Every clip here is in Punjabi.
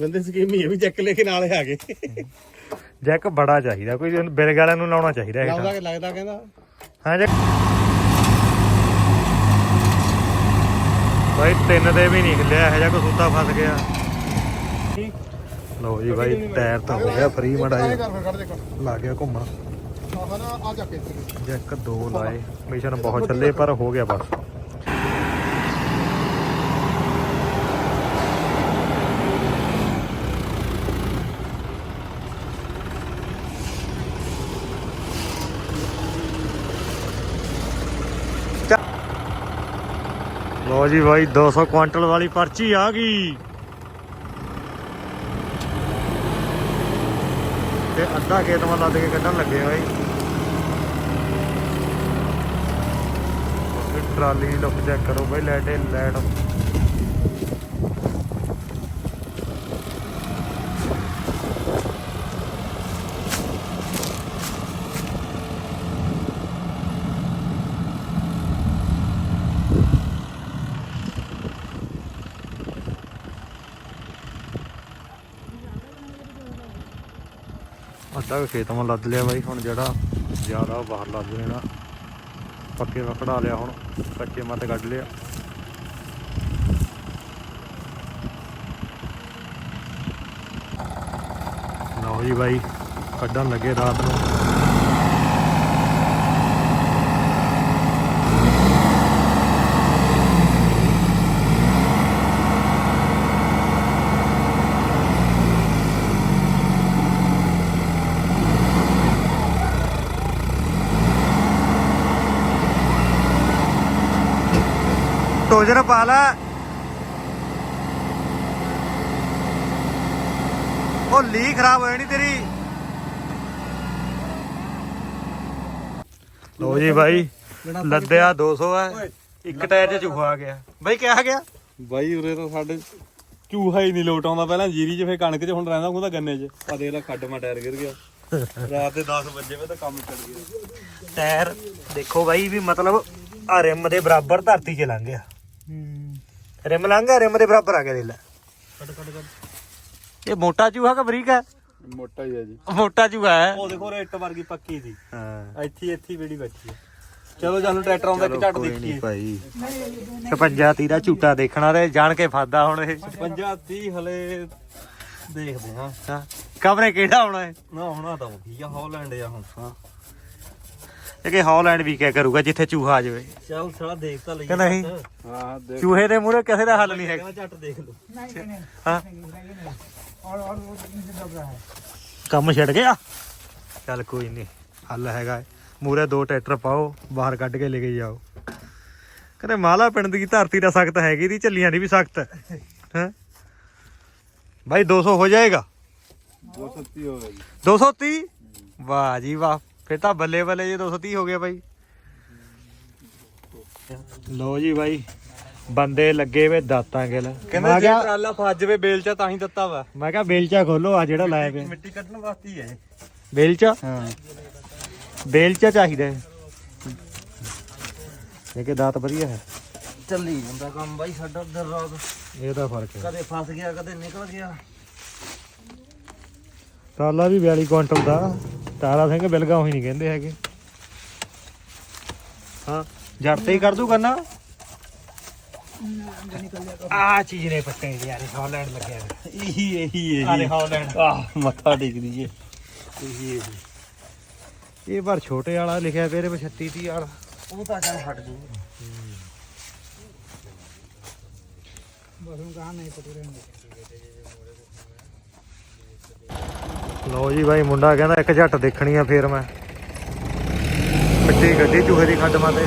ਬੰਦੇ ਸਕੀਮੀ ਇਹ ਵੀ ਚੱਕ ਲੈ ਕੇ ਨਾਲੇ ਆ ਗਏ। ਜੈਕ ਬੜਾ ਚਾਹੀਦਾ ਕੋਈ ਬਿਰਗ ਵਾਲਿਆਂ ਨੂੰ ਲਾਉਣਾ ਚਾਹੀਦਾ ਇਹ ਲੱਗਦਾ ਕਿ ਲੱਗਦਾ ਕਹਿੰਦਾ? ਹਾਂ ਜੈਕ। ਬਾਈ ਤਿੰਨ ਦੇ ਵੀ ਨਹੀਂ ਹਿੱਲਿਆ ਇਹ ਜਿਹਾ ਸੁੱਤਾ ਫਸ ਗਿਆ। ਲਓ ਜੀ ਬਾਈ ਟਾਇਰ ਤਾਂ ਹੋ ਗਿਆ ਫਰੀ ਮੜਾ ਲੱਗ ਗਿਆ ਘੁੰਮਣ। ਆਹ ਨਾ ਆ ਜਾ ਕੇ ਇੱਥੇ। ਜੈਕ ਦੋ ਲਾਏ। ਮਿਸ਼ਨ ਬਹੁਤ ਚੱਲੇ ਪਰ ਹੋ ਗਿਆ ਬਸ। ਜੀ ਬਾਈ 200 ਕੁਇੰਟਲ ਵਾਲੀ ਪਰਚੀ ਆ ਗਈ। ਤੇ ਅੱਧਾ ਖੇਤ ਮਾ ਲੱਦ ਕੇ ਕੱਢਣ ਲੱਗੇ ਬਾਈ। ਟਰਾਲੀ ਲੁੱਕ ਚੈੱਕ ਕਰੋ ਬਾਈ ਲਾਈਟ ਇਹ ਅੱਧਾ ਕੁ ਖੇਤ ਮਾ ਲੱਦ ਲਿਆ ਬਾਈ, ਹੁਣ ਜਿਹੜਾ ਜ਼ਿਆਦਾ ਉਹ ਬਾਹਰ ਲੱਦ ਲੈਣਾ ਪੱਕੇ ਵਾ ਕਢਾ ਲਿਆ ਹੁਣ, ਕੱਚੇ ਮਾ ਤੇ ਕੱਢ ਲਿਆ। ਲਓ ਜੀ ਬਾਈ, ਕੱਢਣ ਲੱਗੇ ਰਾਤ ਨੂੰ। ਟੋਜਰ ਪਾ ਲੈ। ਉਹ ਲੀ ਖਰਾਬ ਹੋਈ ਨਹੀਂ ਤੇਰੀ। ਲੋ ਜੀ ਬਾਈ ਲੱਦਿਆ 200 ਹੈ ਇੱਕ ਟਾਇਰ 'ਚ ਚੂਹਾ ਆ ਗਿਆ। ਬਾਈ ਕਿਆ ਗਿਆ? ਬਾਈ ਉਰੇ ਤਾਂ ਸਾਡੇ ਚੂਹਾ ਹੀ ਨਹੀਂ ਲੋਟ ਆਉਂਦਾ। ਪਹਿਲਾਂ ਜੀਰੀ 'ਚ ਫੇ ਕਣਕ 'ਚ ਹੁਣ ਰਹਿੰਦਾ ਹੁੰਦਾ ਗੰਨੇ 'ਚ। ਆ ਦੇਖ ਲੈ ਖੱਡ ਮਾ ਟਾਇਰ ਗਿਰ ਗਿਆ। ਰਾਤ ਦੇ 10 ਵਜੇ ਵੇ ਤਾਂ ਕੰਮ ਚੱਲ ਗਿਆ। ਟਾਇਰ ਦੇਖੋ ਬਾਈ ਵੀ ਮਤਲਬ ਆ ਰਿਮ ਦੇ ਬਰਾਬਰ ਧਰਤੀ 'ਚ ਲੰਘ ਗਿਆ। ਰਿਮ ਲੰਘ ਰਿਮ ਦੇ ਬਰਾਬਰ ਆ ਗਿਆ ਦੇ ਲੈ। ਕੱਟ ਕੱਟ ਕੱਟ। ਇਹ ਮੋਟਾ ਚੂਹਾ ਕਿ ਬਰੀਕ ਹੈ? ਮੋਟਾ ਹੀ ਆ ਜੀ। ਮੋਟਾ ਚੂਹਾ ਹੈ। ਉਹ ਦੇਖੋ ਰੇਟ ਵਰਗੀ ਪੱਕੀ ਸੀ। ਹਾਂ। ਇੱਥੇ ਹੀ- ਇੱਥੇ ਹੀ ਬੇੜੀ ਬੈਠੀ ਹੈ। ਚਲੋ ਜਾਨੂੰ ਟਰੈਕਟਰ ਆਉਂਦਾ ਇੱਕ ਝੱਟ ਦੇਖੀਏ। ਭਾਈ। 56 ਤੀਰਾ ਝੂਟਾ ਦੇਖਣਾ ਤੇ ਜਾਣ ਕੇ ਫਾਦਾ ਹੁਣ ਇਹ। 50 30 ਹਲੇ ਦੇਖਦੇ ਹਾਂ। ਹਾਂ। ਕਮਰੇ ਕਿਹੜਾ ਆਉਣਾ ਹੈ ਨਾ ਹੁਣਾ ਤਾਂ ਵਧੀਆ ਹਾਲੈਂਡ ਆ ਹੁਣ। ਇਹ ਕਿ ਹਾਲੈਂਡ ਵੀ ਕਿਆ ਕਰੂਗਾ ਜਿੱਥੇ ਚੂਹਾ ਆ ਜਾਵੇ। ਚੱਲ ਸਾਲਾ ਦੇਖ ਤਾਂ ਲਈਏ ਕਿ ਨਹੀਂ? ਹਾਂ ਦੇਖ। ਚੂਹੇ ਦੇ ਮੂਹਰੇ ਕਿਸੇ ਦਾ ਹੱਲ ਨਹੀਂ ਹੈਗਾ। ਕਹਿੰਦਾ ਝੱਟ ਦੇਖ ਲਓ। ਹਾਂ। ਕੰਮ ਛੱਡ ਗਿਆ? ਚੱਲ ਕੋਈ ਨਹੀਂ ਹੱਲ ਹੈਗਾ ਮੂਰੇ ਦੋ ਟਰੈਕਟਰ ਪਾਓ ਬਾਹਰ ਕੱਢ ਕੇ ਲੈ ਕੇ ਜਾਓ। ਕਹਿੰਦੇ ਮਾਲਾ ਪਿੰਡ ਦੀ ਧਰਤੀ ਦਾ ਸਖਤ ਹੈਗੀ ਦੀ ਝੱਲੀਆਂ ਦੀ ਵੀ ਸਖਤ। ਹੈ? ਭਾਈ 200 ਹੋ ਜਾਏਗਾ? 230 ਹੋ ਗਿਆ ਜੀ। 230 ਵਾਹ ਜੀ ਵਾਹ। ਫਿਰ ਤਾਂ ਬੱਲੇ ਬੱਲੇ ਜੇ 230 ਹੋ ਗਿਆ ਬਾਈ। ਲੋ ਜੀ ਬਾਈ ਬੰਦੇ ਲੱਗੇ ਵੇ ਦਾਤਾਂ ਗਿਲ। ਕਹਿੰਦਾ ਮੈਂ ਜੇ ਕਿਹਾ ਟਰਾਲਾ ਫਸ ਜਾਵੇ ਬੇਲ ਚ ਤਾਂ ਹੀ ਦਿੱਤਾ ਵਾ। ਮੈਂ ਕਿਹਾ ਬੇਲਚਾ ਖੋਲੋ ਆ ਜਿਹੜਾ ਲਾਇਆ ਪਿਆ। ਮਿੱਟੀ ਕੱਢਣ ਵਾਸਤੇ ਹੀ ਹੈ ਬੇਲਚਾ ਹਾਂ। ਬੇਲਚਾ ਚਾਹੀਦਾ ਹੈ। ਇਹ ਕਿ ਦਾਤ ਵਧੀਆ ਹੈ? ਚੱਲੀ ਜਾਂਦਾ ਕੰਮ ਬਾਈ ਸਾਡਾ ਦਰ ਰਾਤ। ਇਹ ਤਾਂ ਫ਼ਰਕ ਹੈ। ਕਦੇ ਫਸ ਗਿਆ ਕਦੇ ਨਿਕਲ ਗਿਆ। ਟਰਾਲਾ ਵੀ 42 ਕੁਇੰਟਲ ਦਾ। ਤਾਰਾ ਸਿੰਘ ਬਿਲਗਾ ਉਹੀ ਨਹੀਂ ਕਹਿੰਦੇ ਹੈਗੇ। ਹਾਂ ਜੜ ਤੇ ਹੀ ਕਰ ਦੂ ਕਰਨਾ ਆ ਚੀਜ਼ ਨੇ ਪੱਟੇ ਯਾਰ ਹਾਲੈਂਡ ਲੱਗਿਆ। ਇਹੀ ਇਹੀ ਆਲੇ ਇਹੀ ਹਾਲੈਂਡ। ਆਹ ਮੱਥਾ ਟੇਕ ਦੀਏ ਇਹੀ ਇਹੀ। ਇਹ ਪਰ ਛੋਟੇ ਵਾਲਾ ਲਿਖਿਆ ਪਿਆ ਇਹਦੇ 36 30 ਵਾਲਾ। ਉਹ ਤਾਂ ਚੱਲ ਹਟ ਜੂ। ਲਓ ਜੀ ਬਾਈ, ਮੁੰਡਾ ਕਹਿੰਦਾ ਇੱਕ ਝੱਟ ਦੇਖਣੀ ਆ ਫੇਰ ਮੈਂ। ਮਿੱਟੀ ਗੱਡੀ ਚੂਹੇ ਦੀ ਖੱਡ ਮਾਤੇ।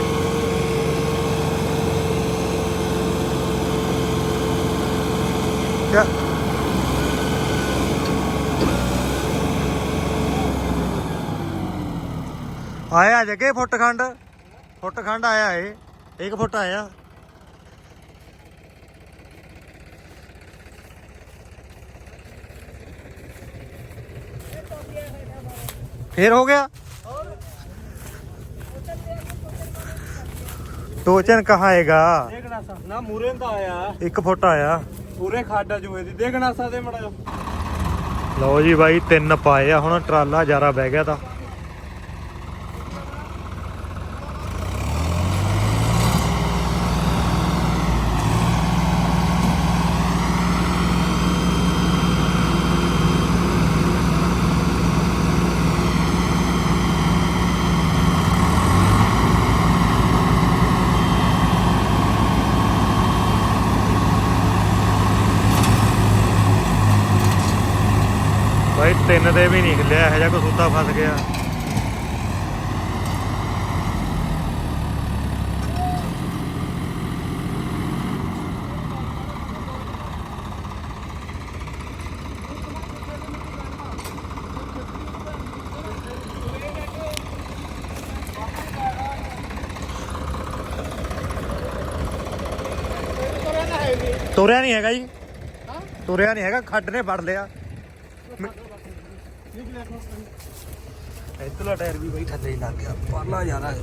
ਕਿਆ ਆਇਆ ਜਗੇ ਫੁੱਟ ਖੰਡ ਫੁੱਟ ਖੰਡ ਆਇਆ ਏ ਇੱਕ ਫੁੱਟ ਆਇਆ। ਫੇਰ ਹੋ ਗਿਆ। ਟੋਚਨ ਕਹਾਏਗਾ। ਦੇਖਣਾ ਫੁੱਟ ਆਇਆ। ਪੂਰੇ ਖਾਡਾ ਜੂਏ ਦੀ। ਦੇਖਣਾ ਸਾ ਮੜਾ ਲਓ ਜੀ ਬਾਈ ਤਿੰਨ ਪਾਏ ਆ। ਹੁਣ ਟਰਾਲਾ ਜਾਰਾ ਬਹਿ ਗਿਆ ਤਾਂ। ਤਿੰਨ ਦੇ ਵੀ ਨਹੀਂ ਹਿੱਲਿਆ ਇਹੋ ਜਿਹਾ ਕੋਈ ਸੁੱਤਾ ਫਸ ਗਿਆ। ਤੁਰਿਆ ਨਹੀਂ ਹੈਗਾ ਜੀ। ਤੁਰਿਆ ਨਹੀਂ ਹੈਗਾ ਖੱਡ ਨੇ ਫੜ ਲਿਆ। ਇਤਲਾ ਟਾਇਰ ਵੀ ਬਈ ਥੱਲੇ ਹੀ ਲੱਗ ਗਿਆ। ਪਰਲਾ ਜ਼ਿਆਦਾ ਹੈ।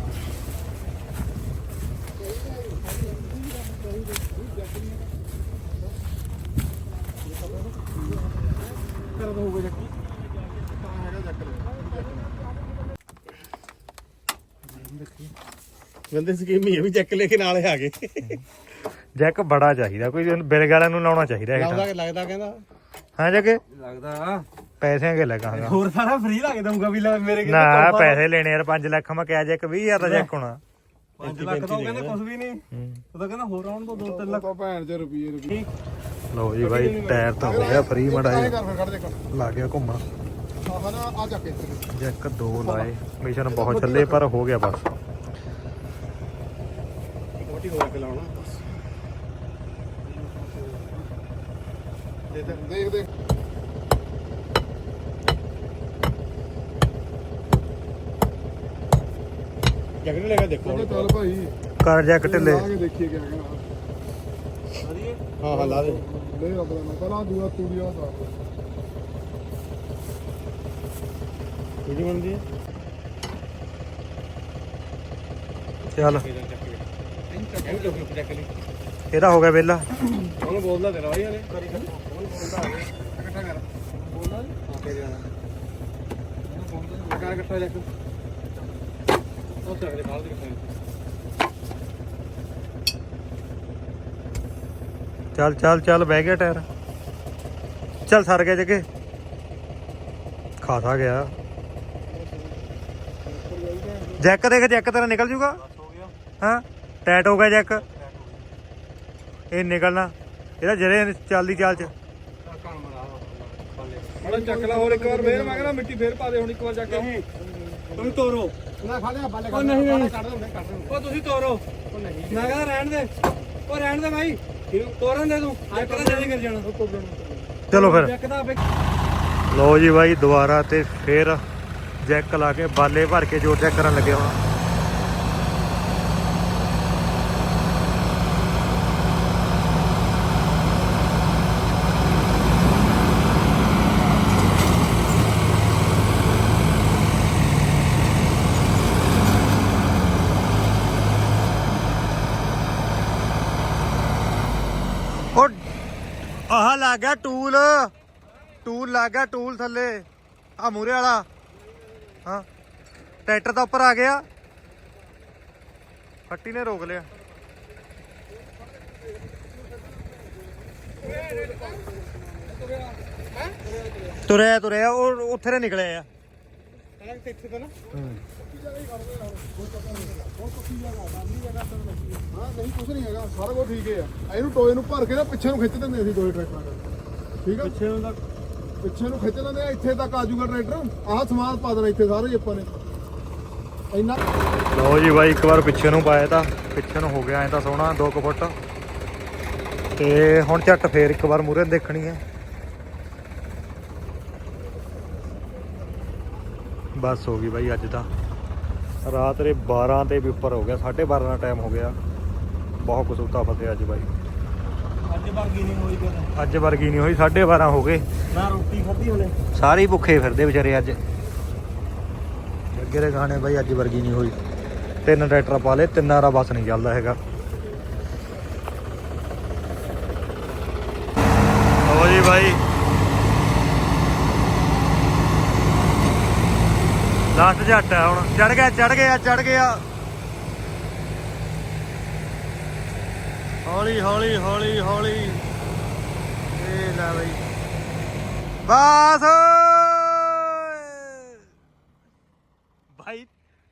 ਬੰਦੇ ਸਕੀਮ ਹੀ ਹੈ ਵੀ ਚੱਕ ਲੈ ਕੇ ਨਾਲੇ ਆ ਗਏ। ਜੈਕ ਬੜਾ ਚਾਹੀਦਾ ਕੋਈ ਵਾਲਿਆਂ ਨੂੰ ਲਾਉਣਾ ਚਾਹੀਦਾ ਲੱਗਦਾ ਇਹ ਲੱਗਦਾ ਕਹਿੰਦਾ? ਹਾਂ ਜੱਗੇ ਲੱਗਦਾ। ਪੈਸਿਆਂ ਕੇ ਲਗਾਂਗਾ ਹੋਰ ਸਾਰਾ ਫ੍ਰੀ ਲਾ ਕੇ ਦਊਗਾ ਵੀ ਲੈ ਮੇਰੇ ਨਾ ਪੈਸੇ ਲੈਣੇ ਯਾਰ 5 ਲੱਖ ਮੈਂ ਕਿਹਾ ਜੈਕ 20000 ਦਾ ਜੈਕ ਹੋਣਾ। 5 ਲੱਖ ਤਾਂ ਉਹ ਕਹਿੰਦੇ ਕੁਝ ਵੀ ਨਹੀਂ। ਉਹ ਤਾਂ ਕਹਿੰਦਾ ਹੋਰ ਆਉਣ ਤੋਂ 2-3 ਲੱਖ। ਆਪਾਂ ਭੈਣ ਚ ਰੁਪਏ ਰੁਪਏ ਲਓ ਜੀ ਬਾਈ ਟਾਇਰ ਤਾਂ ਹੋ ਗਿਆ ਫਰੀ ਮੜਾ ਲਾ ਗਿਆ ਘੁੰਮਣ। ਆਹ ਨਾ ਆ ਚੱਕ ਇੱਥੇ। ਜੈਕ ਦੋ ਲਾਏ। ਮਿਸ਼ਨ ਬਹੁਤ ਚੱਲੇ ਪਰ ਹੋ ਗਿਆ ਬਸ। ਮੋਟੀ ਹੋਇਆ ਕੇ ਲਾਉਣਾ। ਦੇ ਦੇ ਦੇਖ ਦੇਖ। ਜਗਨੇ ਲੈ ਕੇ ਦੇਖੋ। ਚੱਲ ਭਾਈ। ਕਰ ਜੈਕ ਢਿੱਲੇ ਲਾ ਕੇ ਦੇਖੀਏ ਕਿਆ ਹੈਗਾ। ਵਧੀਆ ਹਾਂ ਹਾਂ ਲਾ ਦੇ। ਲੈ ਆਪਣਾ ਨਾ ਪਹਿਲਾਂ ਦੂਆ ਤੂੜੀਆ ਦਾ ਕਿਹਦੀ ਬਣਦੀ ਹੈ ਚੱਲ। ਇਹਨੂੰ ਚੁੱਕ ਚੱਕ ਲਈ। ਇਹਦਾ ਹੋ ਗਿਆ ਵਿਹਲਾ। ਉਹਨੂੰ ਬੋਲਦਾ ਤੇਰਾ ਭਾਈ ਹਲੇ। ਕਰੀ ਕਰ। ਉਹਨੂੰ ਬੋਲਦਾ ਇਕੱਠਾ ਕਰ। ਬੋਲਦਾ ਹਾਂ ਤੇਰੇ ਨਾਲ ਕਰ ਇਕੱਠਾ ਚੱਕ ਉਹ ਚੱਕ ਦੇ ਬਾਹਰ ਦੇ ਇਕੱਠਾ ਚੱਲ ਚੱਲ ਚੱਲ ਬਹਿ ਗਿਆ ਟਾਇਰ। ਚੱਲ ਸਰ ਗਿਆ ਜੱਗੇ। ਖਾਸਾ ਗਿਆ। ਜੈਕ ਦੇਖ ਜੈਕ ਤੇਰਾ ਨਿਕਲ ਜੂਗਾ? ਹੋ ਟੈਟ ਹੋ ਗਿਆ ਜੈਕ। ਇਹ ਨਿਕਲਣਾ। ਇਹਦਾ ਜਰੇ ਚੱਲਦੀ ਚਾਲ ਚ। ਹੁਣ ਚੱਕ ਲਾ ਹੋਰ ਇੱਕ ਵਾਰ ਫੇਰ। ਮੈਂ ਕਹਿੰਦਾ ਮਿੱਟੀ ਫੇਰ ਪਾ ਦੇ ਹੁਣ ਇੱਕ ਵਾਰ ਚੱਕ ਕੇ। ਤੁਸੀਂ ਤੋਰੋ। ਨਾ ਖਾ ਲਿਆ ਬਾਲੇ ਉਹ ਨਹੀਂ, ਨਹੀਂ। ਕੱਢ ਦੇ ਕੱਢ ਦੇ ਉਹ ਤੁਸੀਂ ਤੋਰੋ। ਉਹ ਨਹੀਂ ਮੈਂ ਕਹਿੰਦਾ ਰਹਿਣ ਦੇ। ਉਹ ਰਹਿਣ ਦੇ ਭਾਈ। ਤੋਰਨ ਦੇ ਤੂੰ। ਚੱਕ ਦਾ ਜਦੇ ਕਰ ਜਾਣਾ। ਚਲੋ ਫਿਰ। ਆਪੇ ਲਓ ਜੀ ਬਾਈ ਦੁਬਾਰਾ ਤੇ ਫੇਰ ਜੈਕ ਲਾ ਕੇ ਬਾਲੇ ਭਰ ਕੇ ਜੋਰ ਚੈੱਕ ਕਰਨ ਲੱਗੇ ਹੁਣ ਉਹ ਆਹ ਲੱਗ ਗਿਆ ਟੂਲ। ਟੂਲ ਲੱਗ ਗਿਆ ਟੂਲ ਥੱਲੇ। ਆ ਮੂਰੇ ਵਾਲਾ। ਹਾਂ। ਟਰੈਕਟਰ ਤਾਂ ਉੱਪਰ ਆ ਗਿਆ। ਫੱਟੀ ਨੇ ਰੋਕ ਲਿਆ। ਤੁਰਿਆ ਤੁਰਿਆ। ਉਹ ਉੱਥੇ ਦੇ ਨਿਕਲਿਆ ਆ। ਹਾਂ। ਨਹੀਂ ਕੁਝ ਨਹੀਂ ਹੈਗਾ ਸਾਰਾ ਕੁਝ ਠੀਕ ਹੈ ਆ। ਇਹਨੂੰ ਟੋਏ ਨੂੰ ਭਰ ਕੇ ਨਾ ਪਿੱਛੇ ਨੂੰ ਖਿੱਚ ਦਿੰਦੇ ਅਸੀਂ ਦੋਏ ਟਰੈਕਟਰਾਂ ਦਾ ਠੀਕ ਆ? ਪਿੱਛੇ ਨੂੰ ਤਾਂ ਪਿੱਛੇ ਨੂੰ ਖਿੱਚ ਲੈਂਦੇ ਆ ਇੱਥੇ ਤੱਕ ਆ ਜਾਊਗਾ ਟਰੈਕਟਰ। ਆਹ ਸਮਾਨ ਪਾ ਦੇਣਾ ਇੱਥੇ ਸਾਰੇ ਹੀ ਆਪਾਂ ਨੇ। ਇੰਨਾ ਲਓ ਜੀ ਬਾਈ ਇੱਕ ਵਾਰ ਪਿੱਛੇ ਨੂੰ ਪਾਇਆ ਤਾਂ। ਪਿੱਛੇ ਨੂੰ ਹੋ ਗਿਆ ਐ ਤਾਂ ਸੋਹਣਾ 2 ਫੁੱਟ। ਤੇ ਹੁਣ ਝੱਟ ਫੇਰ ਇੱਕ ਵਾਰ ਮੂਰੇ ਦੇਖਣੀ ਹੈ। ਬਸ ਹੋ ਗਈ ਬਾਈ ਅੱਜ ਤਾਂ। ਰਾਤ ਦੇ 12 ਤੇ ਵੀ ਉੱਪਰ ਹੋ ਗਿਆ 12:30 ਦਾ ਟਾਈਮ ਹੋ ਗਿਆ। ਬਹੁਤ ਕੁਛ ਉੱਤਾ ਫਸਿਆ ਅੱਜ ਬਾਈ। ਅੱਜ ਵਰਗੀ ਨਹੀਂ ਹੋਈ ਕਦੇ ਅੱਜ ਵਰਗੀ ਨਹੀਂ ਹੋਈ 12:30 ਹੋ ਗਏ। ਨਾ ਰੋਟੀ ਖਾਧੀ ਹਲੇ? ਸਾਰੇ ਹੀ ਭੁੱਖੇ ਫਿਰਦੇ ਵਿਚਾਰੇ ਅੱਜ। ਅੱਗੇ ਦੇ ਗਾਣੇ ਬਾਈ ਅੱਜ ਵਰਗੀ ਨਹੀਂ ਹੋਈ। ਤਿੰਨ ਟਰੈਕਟਰ ਪਾ ਲਏ ਤਿੰਨਾਂ ਦਾ ਬਸ ਨਹੀਂ ਚੱਲਦਾ ਹੈਗਾ। ਬਾਈ ਲਾਸਟ ਝੱਟ ਹੈ ਹੁਣ। ਚੜ ਗਿਆ ਚੜ ਗਿਆ ਚੜ ਗਿਆ। ਹੌਲੀ ਹੌਲੀ ਹੌਲੀ ਹੌਲੀ। ਇਹ ਲੈ ਬਈ। ਬਸ ਭਾਈ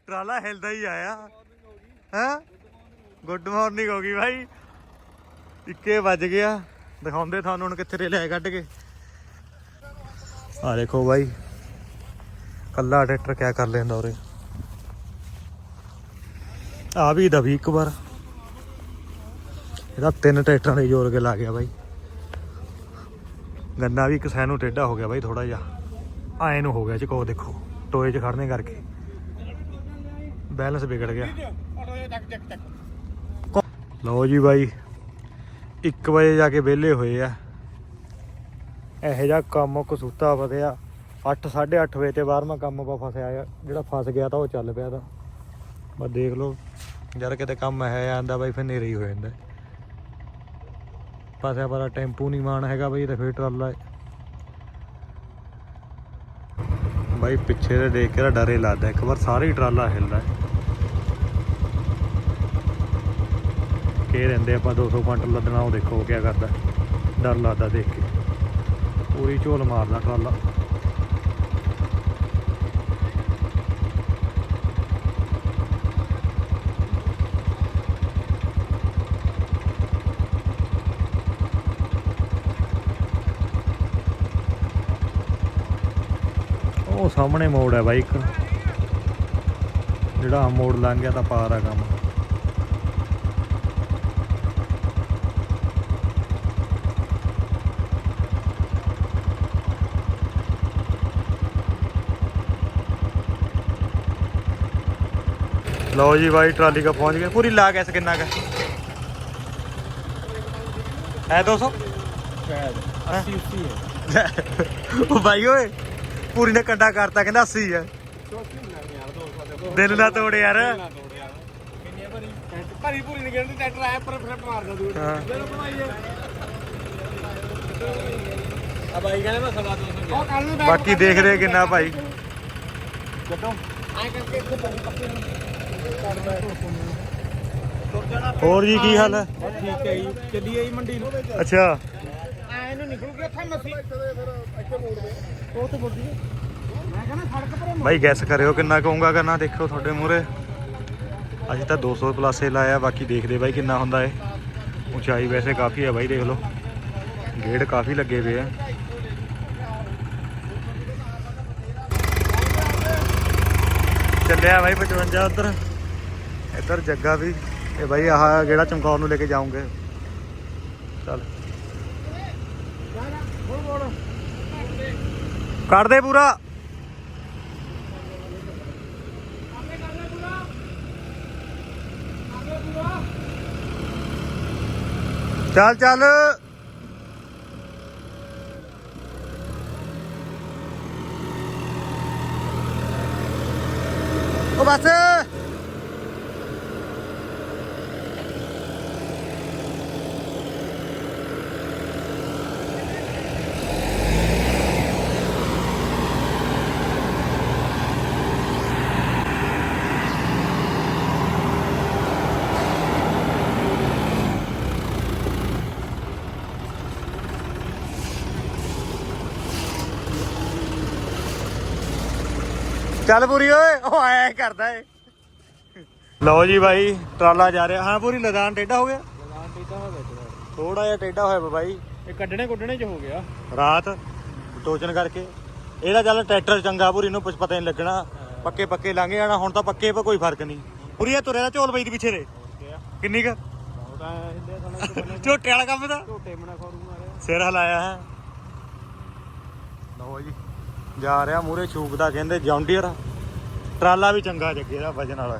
ਟਰਾਲਾ ਹਿਲਦਾ ਹੀ ਆਇਆ। ਹੈ? ਗੁੱਡ ਮਾਰਨਿੰਗ ਹੋ ਗਈ ਭਾਈ ਇੱਕੇ ਵੱਜ ਗਿਆ। ਦਿਖਾਉਂਦੇ ਤੁਹਾਨੂੰ ਹੁਣ ਕਿੱਥੇ ਰੇ ਲੈ ਕੱਢ ਕੇ। ਆ ਦੇਖੋ ਬਾਈ। ਕੱਲਾ ਟਰੈਕਟਰ ਕਿਆ ਕਰ ਲੈਂਦਾ ਉਰੇ? ਆ ਵੀ ਦਵੀ ਇੱਕ ਵਾਰ। ਇਹਦਾ ਤਿੰਨ ਟਰੈਕਟਰਾਂ ਦੇ ਜੋਰ ਕੇ ਲਾ ਗਿਆ ਬਾਈ। ਗੰਨਾ ਵੀ ਇੱਕ ਸੈਨ ਨੂੰ ਟੇਢਾ ਹੋ ਗਿਆ ਬਾਈ ਥੋੜਾ ਜਿਹਾ। ਆਏ ਨੂੰ ਹੋ ਗਿਆ ਚਕੋ, ਦੇਖੋ, ਟੋਏ 'ਚ ਖੜਨੇ ਕਰਕੇ। ਬੈਲੈਂਸ ਵਿਗੜ ਗਿਆ। ਲਓ ਜੀ ਬਾਈ 1 ਵਜੇ ਜਾ ਕੇ ਵਿਹਲੇ ਹੋਏ ਆ। ਇਹੋ ਜਿਹਾ ਕੰਮ ਕਸੂਤਾ ਵਧਿਆ। 8 8:30 ਵਜੇ ਤੇ ਬਾਹਰਵਾਂ ਕੰਮ ਆਪਾਂ ਫਸਿਆ ਆ। ਜਿਹੜਾ ਫਸ ਗਿਆ ਤਾਂ ਉਹ ਚੱਲ ਪਿਆ ਤਾਂ। ਬਸ ਦੇਖ ਲਓ ਯਾਰ ਕਿਤੇ ਕੰਮ ਹੈ ਆਂਦਾ ਬਾਈ, ਫਿਰ ਨੇਰੇ ਹੀ ਹੋ ਜਾਂਦਾ। ਫਸਿਆ ਪਰ ਟੈਂਪੂ ਨਹੀਂ ਮਾਣ ਹੈਗਾ ਬਾਈ ਤੇ ਫੇਰ ਟਰਾਲਾ ਬਾਈ, ਪਿੱਛੇ ਦੇ ਦੇਖ ਕੇ ਤਾਂ ਡਰੇ ਲੱਗਦਾ ਇੱਕ ਵਾਰ ਸਾਰੇ ਟਰਾਲਾ ਹਿੱਲਦਾ ਹੈ। ਕੇ ਰਹਿੰਦੇ ਆਪਾਂ 200 ਕੁਇੰਟਲ ਲੱਦਣਾ, ਉਹ ਦੇਖੋ ਕਿਆ ਕਰਦਾ। ਡਰ ਲੱਗਦਾ ਦੇਖ ਕੇ। ਪੂਰੀ ਝੋਲ ਮਾਰਦਾ ਟਰਾਲਾ ਉਹ ਸਾਹਮਣੇ ਮੋੜ ਹੈ ਬਾਈ ਇੱਕ। ਜਿਹੜਾ ਆਹ ਮੋੜ ਲੰਘ ਗਿਆ ਤਾਂ ਪਾਰ ਆ ਕੰਮ। ਲਓ ਜੀ ਬਾਈ ਟਰਾਲੀ ਕਾ ਪਹੁੰਚ ਗਏ ਪੂਰੀ ਲਾ ਗੈਸ ਕਿੰਨਾ ਕਾ? ਹੈ 200 80 80 ਹੈ? ਉਹ ਬਾਈ ਓਏ। ਪੂਰੀ ਨੇ ਕੰਡਾ ਕਰਤਾ ਕਹਿੰਦਾ 80 ਹੈ ਦਿਲ ਨਾ ਤੋੜ ਯਾਰ। ਭਰੀ ਨਹੀਂ ਟਰੈਕਟਰ ਆਇਆ ਪਰ ਫਰਟ ਮਾਰਦਾ ਦੂਰ ਹਾਂ। ਜਦੋਂ ਬਣਾਈਏ ਆ ਬਾਈ ਕਹਿੰਦੇ ਮੈਂ ਸਵਾ 200 ਉਹ ਕੱਲ ਨੂੰ ਬਾਕੀ ਦੇਖਦੇ ਕਿੰਨਾ ਭਾਈ। ਐਂ ਕਰਕੇ ਇੱਥੇ ਹੋਰ ਜੀ ਕੀ ਹਾਲ ਹੈ? ਠੀਕ ਹੈ ਜੀ। ਚੱਲੀਏ ਜੀ ਮੰਡੀ ਨੂੰ। ਅੱਛਾ। ਐ ਨੂੰ ਨਿਕਲ ਉੱਥੇ ਮੱਸੀ ਉਹ ਤੇ ਮੁੜਦੀ ਮੈਂ ਕਹਿੰਦਾ ਸੜਕ ਪਰ ਬਾਈ ਗੈਸ ਕਰਿਓ ਕਿੰਨਾ ਕਹੂੰਗਾ ਕਰਨਾ ਦੇਖੋ ਤੁਹਾਡੇ ਮੂਹਰੇ। ਅਸੀਂ ਤਾਂ 200 ਪਲੱਸੇ ਲਾਇਆ ਬਾਕੀ ਦੇਖਦੇ ਬਾਈ ਕਿੰਨਾ ਹੁੰਦਾ ਏ ਉਚਾਈ ਵੈਸੇ ਕਾਫੀ ਹੈ ਬਾਈ, ਦੇਖ ਲਓ। ਗੇੜ ਕਾਫੀ ਲੱਗੇ ਪਏ ਆ। ਚੱਲਿਆ ਬਾਈ 55 ਉੱਧਰ। ਇੱਧਰ ਜੱਗਾ ਵੀ। ਇਹ ਬਾਈ, ਆਹ ਜਿਹੜਾ ਚਮਕੌਰ ਨੂੰ ਲੈ ਕੇ ਜਾਉਂਗੇ ਚੱਲ। ਕੱਢ ਦੇ ਪੂਰਾ। ਚੱਲ ਚੱਲ। ਉਹ ਬਸ। ਚੱਲ ਪੂਰੀ ਓਏ ਉਹ ਆਇਆ ਕਰਦਾ ਏ। ਲਓ ਜੀ ਬਾਈ ਟਰਾਲਾ ਜਾ ਰਿਹਾ। ਹਾਂ ਪੂਰੀ ਲਗਾਨ ਟੇਢਾ ਹੋ ਗਿਆ? ਲਗਾਨ ਟੀਟਾ ਹੋ ਗਿਆ ਥੋੜਾ ਜਿਹਾ ਟੇਢਾ ਹੋਇਆ ਬਾਈ। ਇਹ ਕੱਢਣੇ ਕੁੱਢਣੇ ਚ ਹੋ ਗਿਆ। ਰਾਤ ਟੋਚਨ ਕਰਕੇ। ਇਹਦਾ ਚੱਲ ਟਰੈਕਟਰ ਚੰਗਾ ਪੂਰੀ ਨੂੰ ਕੁਝ ਪਤਾ ਨਹੀਂ ਲੱਗਣਾ ਪੱਕੇ ਪੱਕੇ ਲੰਘ ਜਾਣਾ ਹੁਣ ਤਾਂ ਪੱਕੇ 'ਤੇ ਕੋਈ ਫ਼ਰਕ ਨਹੀਂ ਪੂਰੀ ਇਹ ਤੁਰੇ ਦਾ ਝੋਲ ਬਈ ਦੀ ਪਿੱਛੇ ਦੇ ਕਿੰਨੀ ਕ? ਝੋਟੇ ਵਾਲਾ ਕੰਮ ਦਾ। ਝੋਟੇ ਮਣਾ ਖਰੂ ਮਾਰਿਆ। ਸਿਰ ਹਲਾਇਆ ਹੈ। ਲਓ ਜੀ। ਜਾ ਰਿਹਾ ਮੂਰੇ ਛੂਕ ਕਹਿੰਦੇ ਜੌਂਡੀਅਰ। ਟਰਾਲਾ ਵੀ ਚੰਗਾ ਜੱਗੇ ਦਾ ਵਜਨ ਵਾਲਾ।